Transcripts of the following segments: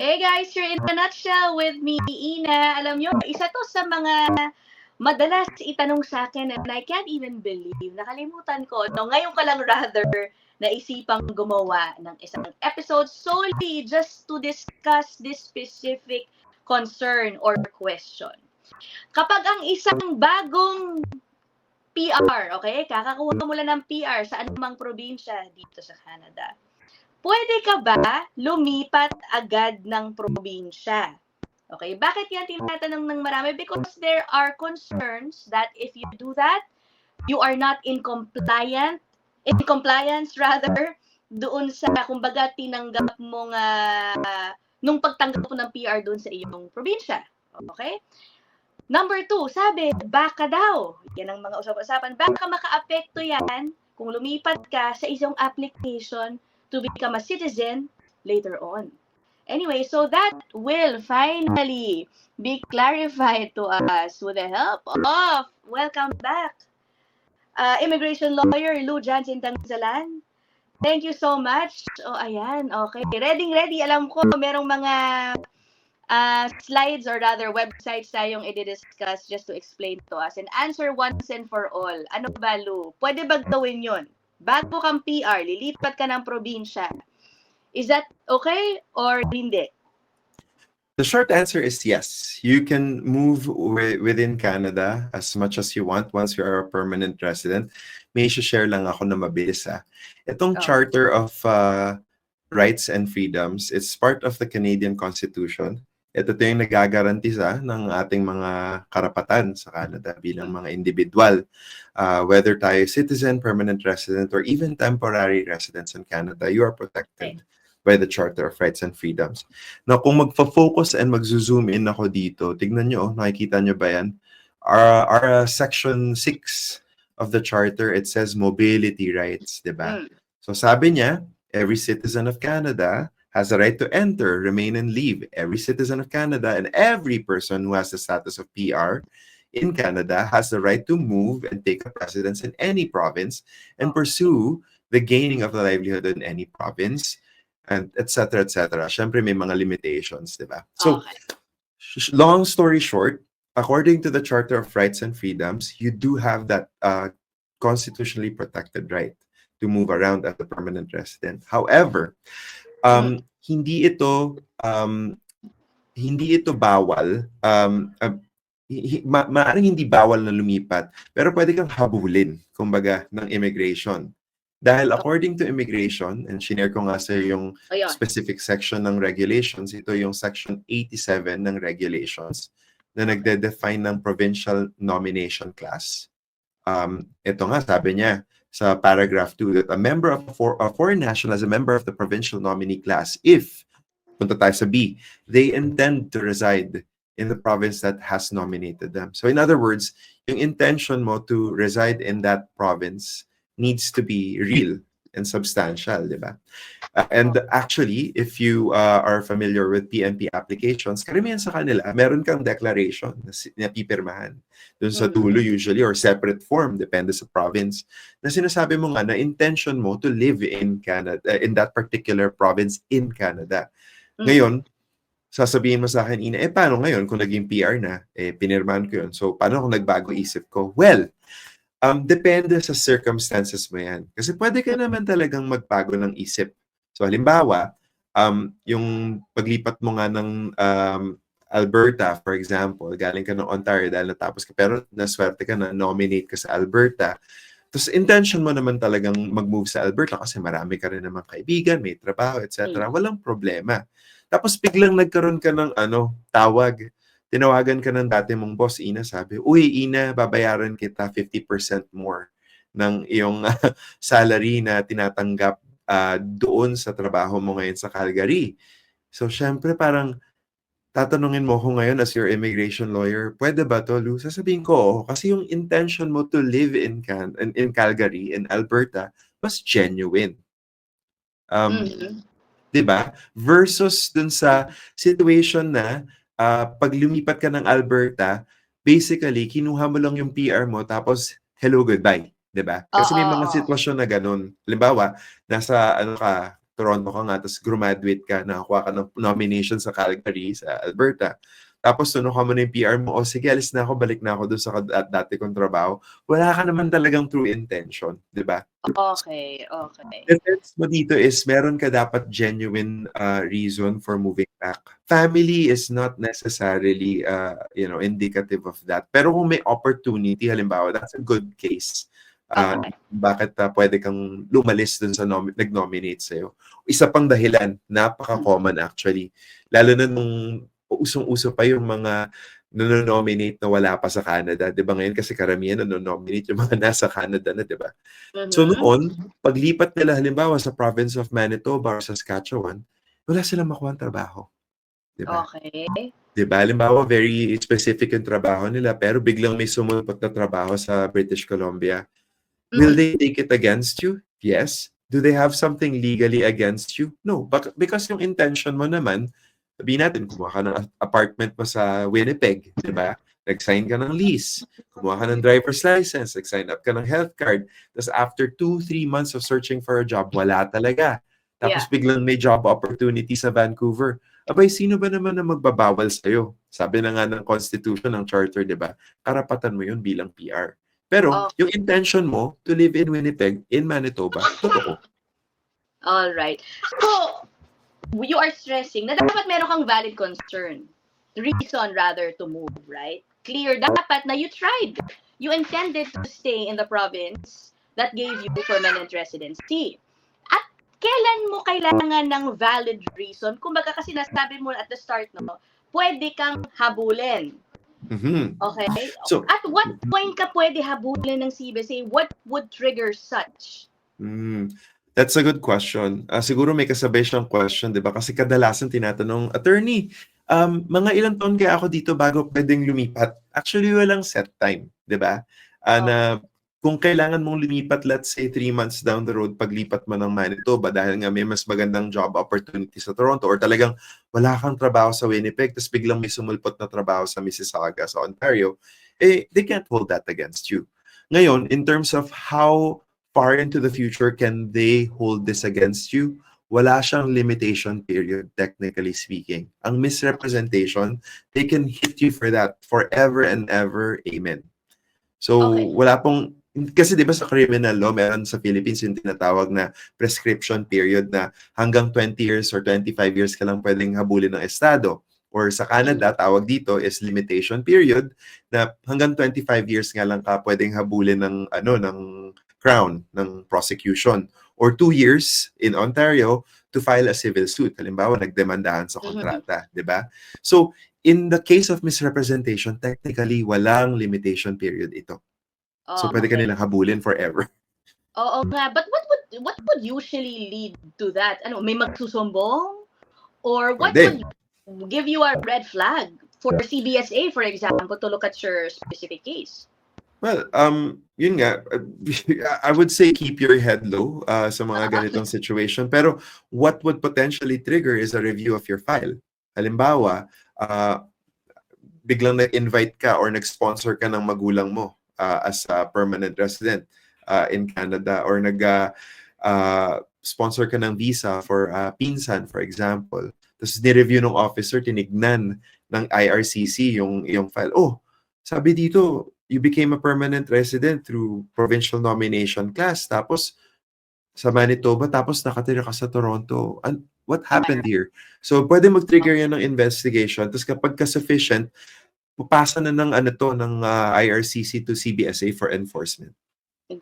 Hey guys, you're in a nutshell with me, Ina. Alam nyo, isa to sa mga madalas itanong sa akin and I can't even believe. Nakalimutan ko. No, ngayon ka lang rather naisipang gumawa ng isang episode solely just to discuss this specific concern or question. Kapag ang isang bagong PR, okay? Kakakuha mo lang ng PR sa anumang probinsya dito sa Canada. Pwede ka ba lumipat agad ng probinsya? Okay, bakit yan tinatanong ng marami? Because there are concerns that if you do that, you are not in compliant, in compliance rather, doon sa, kumbaga, tinanggap mo nga, nung pagtanggap mo ng PR doon sa iyong probinsya. Okay? Number two, sabi, baka daw. Yan ang mga usap-usapan. Baka maka-apekto yan kung lumipat ka sa isang application to become a citizen later on. Anyway, so that will finally be clarified to us with the help of, welcome back, uh, immigration lawyer Lou Jansen Tangzalan. Thank you so much. Oh, ayan, okay. Ready, ready. Alam ko, merong mga uh, slides or rather websites tayong i-discuss just to explain to us and answer once and for all. Ano ba, Lou? Pwede ba gawin yun? Bago kang PR, lilipat ka ng probinsya. Is that okay or hindi? The short answer is yes. You can move wi- within Canada as much as you want once you are a permanent resident. May share lang ako na mabilis ah. Itong Oh. Charter of uh, Rights and Freedoms, it's part of the Canadian Constitution. Ito to yung nagagarantisa ng ating mga karapatan sa Canada bilang mga individual. Uh, whether tayo citizen, permanent resident, or even temporary residents in Canada, you are protected by the Charter of Rights and Freedoms. Now, kung magfa-focus and mag-zoom in ako dito, tignan nyo, oh, nakikita nyo ba yan? Our, our uh, section 6 of the charter, it says mobility rights, di ba? Mm. So sabi niya, every citizen of Canada has the right to enter, remain, and leave. Every citizen of Canada and every person who has the status of PR in Canada has the right to move and take up residence in any province and pursue the gaining of the livelihood in any province, and etc cetera, et. Siyempre, may mga limitations, di ba? So, okay. long story short, according to the Charter of Rights and Freedoms, you do have that uh, constitutionally protected right to move around as a permanent resident. However, um, hindi ito um, hindi ito bawal um, uh, ma- maaaring hindi bawal na lumipat pero pwede kang habulin kumbaga ng immigration dahil according to immigration and shinare ko nga sa yung Ayun. specific section ng regulations. Ito yung section 87 ng regulations na nagde-define ng provincial nomination class. Um, ito nga, sabi niya sa paragraph 2 that a member of for, a foreign national as a member of the provincial nominee class if, punta tayo sa B, they intend to reside in the province that has nominated them. So in other words, yung intention mo to reside in that province needs to be real and substantial, di ba? Uh, and actually, if you uh, are familiar with PNP applications, karamihan sa kanila, meron kang declaration na, na pipirmahan dun sa dulo usually or separate form, depende sa province, na sinasabi mo nga na intention mo to live in Canada, uh, in that particular province in Canada. Mm. Ngayon, sasabihin mo sa akin, Ina, eh paano ngayon kung naging PR na? Eh, pinirmahan ko yun. So, paano kung nagbago isip ko? Well, um, depende sa circumstances mo yan. Kasi pwede ka naman talagang magbago ng isip. So, halimbawa, um, yung paglipat mo nga ng um, Alberta, for example, galing ka ng Ontario dahil natapos ka, pero naswerte ka na nominate ka sa Alberta. Tapos intention mo naman talagang mag-move sa Alberta kasi marami ka rin naman kaibigan, may trabaho, etc. Walang problema. Tapos biglang nagkaroon ka ng ano, tawag. Tinawagan ka ng dati mong boss, Ina, sabi, Uy, Ina, babayaran kita 50% more ng iyong salary na tinatanggap ah, doon sa trabaho mo ngayon sa Calgary. So, syempre, parang tatanungin mo ko ngayon as your immigration lawyer, pwede ba to, Lou? Sasabihin ko, oo. Kasi yung intention mo to live in, Can in, in Calgary, in Alberta, was genuine. Um, Mhm. 'di ba? Versus dun sa situation na ah, pag lumipat ka ng Alberta, basically kinuha mo lang yung PR mo tapos hello goodbye, 'di ba? Kasi may mga sitwasyon na ganun. Halimbawa, nasa ano ka, Toronto ka nga, tapos graduate ka, nakakuha ka ng nomination sa Calgary, sa Alberta. Tapos sunukan mo na yung PR mo, o sige, alis na ako, balik na ako doon sa kad- dati kong trabaho. Wala ka naman talagang true intention, di ba? Okay, okay. Defense mo dito is meron ka dapat genuine uh, reason for moving back. Family is not necessarily uh, you know indicative of that. Pero kung may opportunity, halimbawa, that's a good case. Uh, Okay. bakit uh, pwede kang lumalis dun sa nomi- nag-nominate sa'yo. Isa pang dahilan, napaka-common actually. Lalo na nung usong-uso pa yung mga nanonominate na wala pa sa Canada. Di ba ngayon kasi karamihan nanonominate yung mga nasa Canada na, di ba? So Mhm. noon, paglipat nila halimbawa sa province of Manitoba or Saskatchewan, wala silang makuha trabaho. Di ba? Okay. Di ba? Halimbawa, very specific yung trabaho nila, pero biglang may sumulpot na trabaho sa British Columbia. Will they take it against you? Yes. Do they have something legally against you? No. Because yung intention mo naman, sabihin natin, kumuha ka ng apartment mo sa Winnipeg, di ba? Nag-sign ka ng lease, kumuha ka ng driver's license, nag-sign up ka ng health card, tapos after two, three months of searching for a job, wala talaga. Tapos biglang may job opportunity sa Vancouver. Abay, sino ba naman na magbabawal sa'yo? Sabi na nga ng Constitution, ng Charter, di ba? Karapatan mo yun bilang PR. Pero, Oh. yung intention mo to live in Winnipeg, in Manitoba, totoo. All right. So, you are stressing na dapat meron kang valid concern. Reason rather to move, right? Clear dapat na you tried. You intended to stay in the province that gave you permanent residency. At kailan mo kailangan ng valid reason? Kung baga kasi nasabi mo at the start, no, pwede kang habulin. Mhm. Okay? So- at what point ka pwede habulin ng CBSA? What would trigger such? Mm, that's a good question. Ah, siguro may kasabay siyang question, di ba? Kasi kadalasan tinatanong, attorney, um, mga ilang taon kaya ako dito bago pwedeng lumipat? Actually, walang set time, di ba? Oh. na kung kailangan mong lumipat, let's say, three months down the road, paglipat mo ng Manitoba dahil nga may mas magandang job opportunity sa Toronto or talagang wala kang trabaho sa Winnipeg, tapos biglang may sumulpot na trabaho sa Mississauga, sa Ontario, eh, they can't hold that against you. Ngayon, in terms of how far into the future can they hold this against you? Wala siyang limitation period, technically speaking. Ang misrepresentation, they can hit you for that forever and ever. Amen. So, Okay. wala pong, kasi di ba sa criminal law, meron sa Philippines yung tinatawag na prescription period na hanggang 20 years or 25 years ka lang pwedeng habulin ng Estado. Or sa Canada, tawag dito is limitation period na hanggang 25 years nga lang ka pwedeng habulin ng ano ng crown ng prosecution or two years in Ontario to file a civil suit. Halimbawa, nagdemandahan sa kontrata, di ba? So, in the case of misrepresentation, technically, walang limitation period ito. So, Oh, pwede ka okay. nilang habulin forever. Oo nga, but what would what would usually lead to that? Ano, may magsusumbong? Or what Pwede. would give you a red flag for CBSA, for example, to look at your specific case? Well, um, yun nga, I would say keep your head low uh, sa mga ganitong situation. Pero what would potentially trigger is a review of your file. Halimbawa, uh, biglang nag-invite ka or nag-sponsor ka ng magulang mo uh, as a permanent resident uh, in Canada or nag uh, uh, sponsor ka ng visa for uh, pinsan, for example. Tapos ni-review ng officer, tinignan ng IRCC yung, yung file. Oh, sabi dito, you became a permanent resident through provincial nomination class. Tapos, sa Manitoba, tapos nakatira ka sa Toronto. And what happened here? So, pwede mag-trigger yan ng investigation. Tapos kapag ka-sufficient, pupasa na ng ano to, ng uh, IRCC to CBSA for enforcement.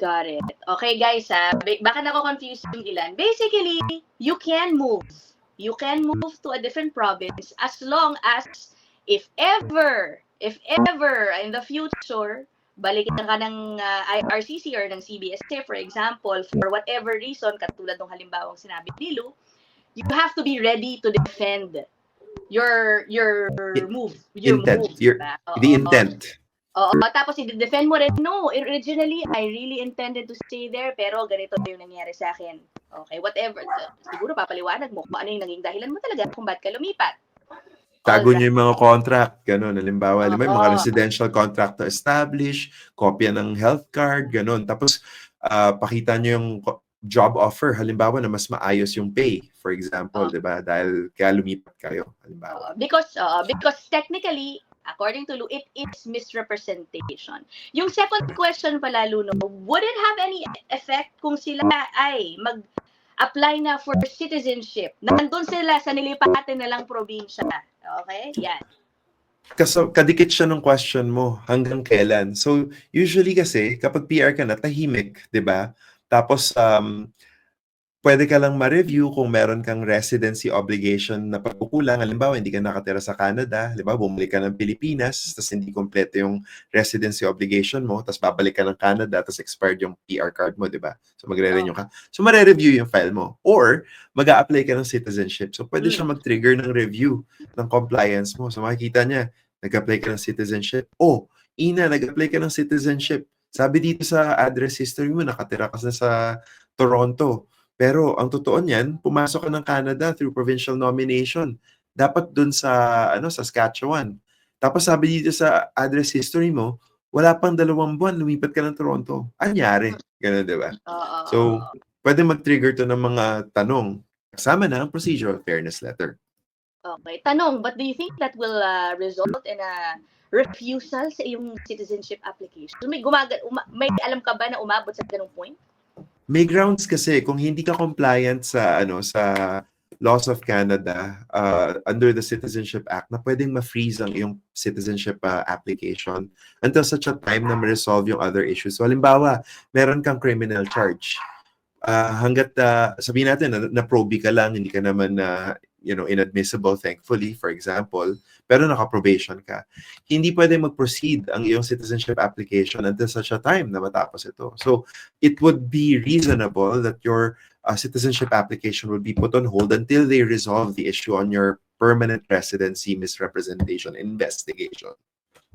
Got it. Okay, guys, ha? Ba- baka nako-confuse yung ilan. Basically, you can move. You can move to a different province as long as if ever, if ever in the future, balikan ka ng uh, IRCC or ng CBSA, for example, for whatever reason, katulad ng halimbawang sinabi ni Lou, you have to be ready to defend your your move. Your Intent. move, Your- diba? Oo. The intent. Oo, tapos i-defend mo rin, no, originally, I really intended to stay there, pero ganito yung nangyari sa akin. Okay, whatever. Siguro papaliwanag mo kung ano yung naging dahilan mo talaga kung ba't ka lumipat. Tago niyo yung mga contract, gano'n. Halimbawa, alam mo, yung mga residential contract to establish, kopya ng health card, gano'n. Tapos, ah, pakita niyo yung job offer, halimbawa na mas maayos yung pay, for example, Oh. 'di ba? Dahil kaya lumipat kayo, halimbawa. Uh, because uh, because technically according to Lou it is misrepresentation. Yung second question pala Luno, would it have any effect kung sila ay mag apply na for citizenship? Nandun sila sa nilipatan na lang probinsya. Okay? Yan. Kaso kadikit siya ng question mo hanggang kailan. So usually kasi kapag PR ka na tahimik, 'di ba? Tapos um pwede ka lang ma-review kung meron kang residency obligation na pagkukulang. Halimbawa, hindi ka nakatira sa Canada, halimbawa, bumalik ka ng Pilipinas, tapos hindi kompleto yung residency obligation mo, tapos babalik ka ng Canada, tapos expired yung PR card mo, di ba? So magre-renew ka. So mare-review yung file mo. Or mag apply ka ng citizenship. So pwede siya mag-trigger ng review ng compliance mo. So makikita niya, nag-apply ka ng citizenship. Oh, Ina, nag-apply ka ng citizenship. Sabi dito sa address history mo, nakatira ka na sa Toronto. Pero ang totoo niyan, pumasok ka ng Canada through provincial nomination. Dapat dun sa ano Saskatchewan. Tapos sabi dito sa address history mo, wala pang dalawang buwan, lumipat ka ng Toronto. Anyari? Ganun, di ba? So, pwede mag-trigger to ng mga tanong. Kasama na ang procedural fairness letter. okay. Tanong, but do you think that will uh, result in a refusal sa iyong citizenship application? May gumaga, uma- may alam ka ba na umabot sa ganung point? May grounds kasi kung hindi ka compliant sa ano sa laws of Canada uh, under the Citizenship Act na pwedeng ma-freeze ang iyong citizenship uh, application until such a time na ma-resolve yung other issues. So halimbawa, meron kang criminal charge. Uh, hanggat uh, sabihin natin na, na ka lang, hindi ka naman na you know inadmissible thankfully for example, pero naka-probation ka. Hindi pwede mag-proceed ang iyong citizenship application until such a time na matapos ito. So it would be reasonable that your uh, citizenship application would be put on hold until they resolve the issue on your permanent residency misrepresentation investigation.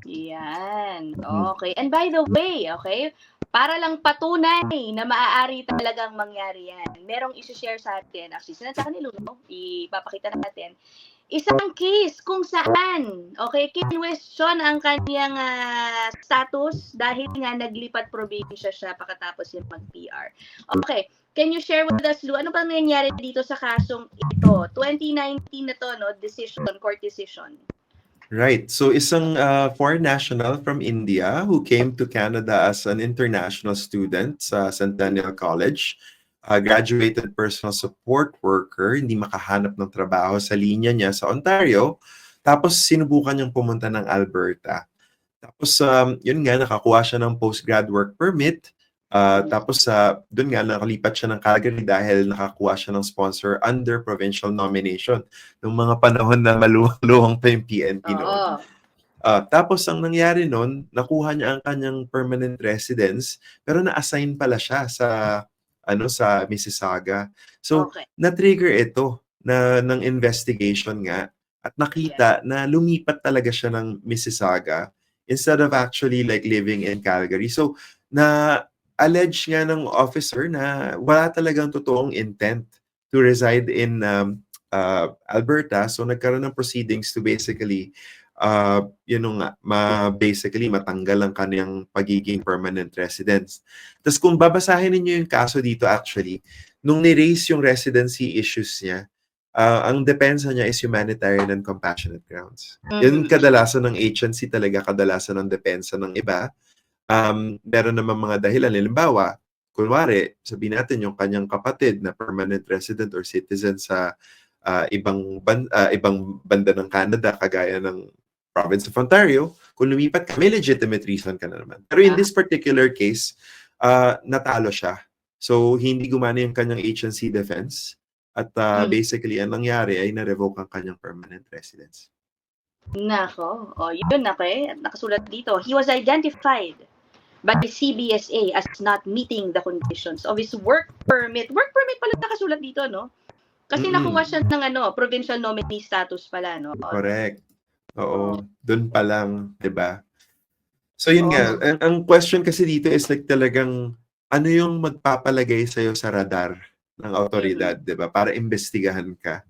Yan. Mhm. Okay. And by the way, okay, para lang patunay na maaari talagang mangyari yan, merong isi-share sa atin, actually, sinadya ni Luno, ipapakita natin, isang case kung saan, okay, kinwestiyon ang kanyang ah, status dahil nga naglipat probinsya siya pagkatapos yung mag-PR. Okay, can you share with us, Lu, ano ba nangyari dito sa kasong ito? 2019 na to, no? Decision, court decision. Right. So isang uh, foreign national from India who came to Canada as an international student sa Centennial College, uh, graduated personal support worker, hindi makahanap ng trabaho sa linya niya sa Ontario, tapos sinubukan niyang pumunta ng Alberta. Tapos um, yun nga, nakakuha siya ng postgrad work permit, uh, tapos sa doon nga nakalipat siya ng Calgary dahil nakakuha siya ng sponsor under provincial nomination nung mga panahon na maluwang-luwang pa yung PNP noon. Oo. Ah, tapos ang nangyari noon, nakuha niya ang kanyang permanent residence pero na-assign pala siya sa ano sa Mississauga. So okay. na-trigger ito na ng investigation nga at nakita na lumipat talaga siya ng Mississauga instead of actually like living in Calgary. So na allege nga ng officer na wala talagang totoong intent to reside in um, uh, Alberta. So nagkaroon ng proceedings to basically uh, yun nga, ma basically matanggal ang kanyang pagiging permanent residence. Tapos kung babasahin ninyo yung kaso dito actually, nung ni-raise yung residency issues niya, uh, ang depensa niya is humanitarian and compassionate grounds. Yun Mhm. kadalasan ng agency talaga, kadalasan ng depensa ng iba. Um, meron naman mga dahilan. Halimbawa, kunwari, sabihin natin yung kanyang kapatid na permanent resident or citizen sa ah, ibang ban- ah, ibang banda ng Canada kagaya ng province of Ontario, kung lumipat ka, may legitimate reason ka na naman. Pero in Ah. this particular case, ah, natalo siya. So, hindi gumana yung kanyang agency defense. At ah, Mm. basically, ang nangyari ay na-revoke ang kanyang permanent residence. Nako. O, yun, okay. At nakasulat dito. He was identified by the CBSA as not meeting the conditions of his work permit. Work permit pala nakasulat dito, no? Kasi Mm-mm. nakuha siya ng ano, provincial nominee status pala, no? Correct. Oo. Doon pa lang, 'di ba? So yun Oo. nga, ang, ang question kasi dito is like talagang ano yung magpapalagay sa sa radar ng autoridad, 'di ba? Para imbestigahan ka.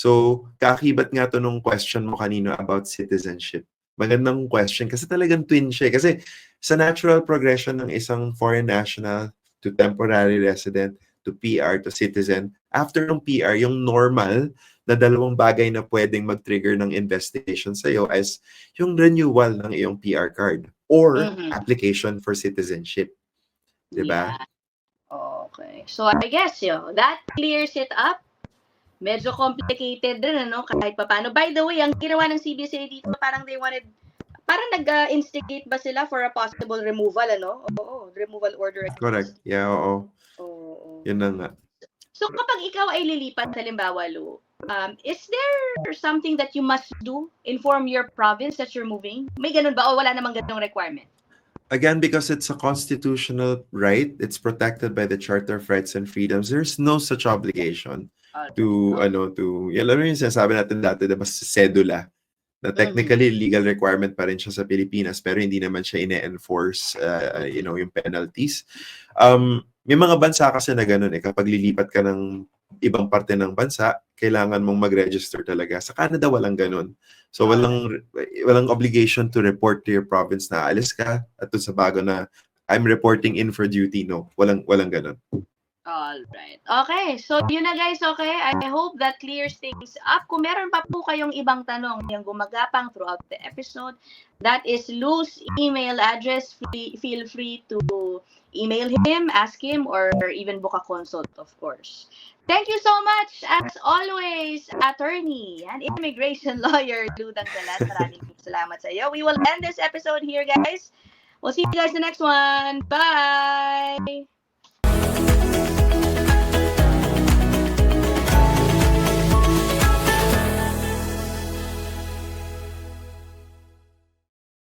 So, kaakibat nga to nung question mo kanino about citizenship. Magandang question kasi talagang twin siya. eh. Kasi sa natural progression ng isang foreign national to temporary resident, to PR to citizen. After ng PR, yung normal na dalawang bagay na pwedeng mag-trigger ng investigation sa'yo as yung renewal ng iyong PR card or Mhm. application for citizenship. Diba? Yeah. Okay. So I guess yo, that clears it up. Medyo complicated din ano kahit papaano. By the way, ang ginawa ng CBCA dito parang they wanted parang nag-instigate ba sila for a possible removal ano? Oo, removal order. Correct. Yeah, oo. Oo. Yun na nga. So kapag ikaw ay lilipat halimbawa Lu, um, is there something that you must do? Inform your province that you're moving? May ganun ba o wala namang ganung requirement? Again, because it's a constitutional right, it's protected by the Charter of Rights and Freedoms, there's no such obligation to, ano, to, alam mo yung sinasabi natin dati, diba, sa sedula, na technically legal requirement pa rin siya sa Pilipinas, pero hindi naman siya ine-enforce, uh, you know, yung penalties. Um, may mga bansa kasi na ganun eh, kapag lilipat ka ng ibang parte ng bansa, kailangan mong mag-register talaga. Sa Canada, walang ganun. So, walang, walang obligation to report to your province na alis ka at sa bago na I'm reporting in for duty. No, walang, walang ganun. All right. Okay, so yun na guys, okay? I hope that clears things up. Kung meron pa po kayong ibang tanong yung gumagapang throughout the episode, that is Lou's email address. Feel free to email him, ask him, or even book a consult, of course. Thank you so much, as always, attorney and immigration lawyer, Lou Dangdalat. Maraming salamat sa iyo. We will end this episode here, guys. We'll see you guys in the next one. Bye!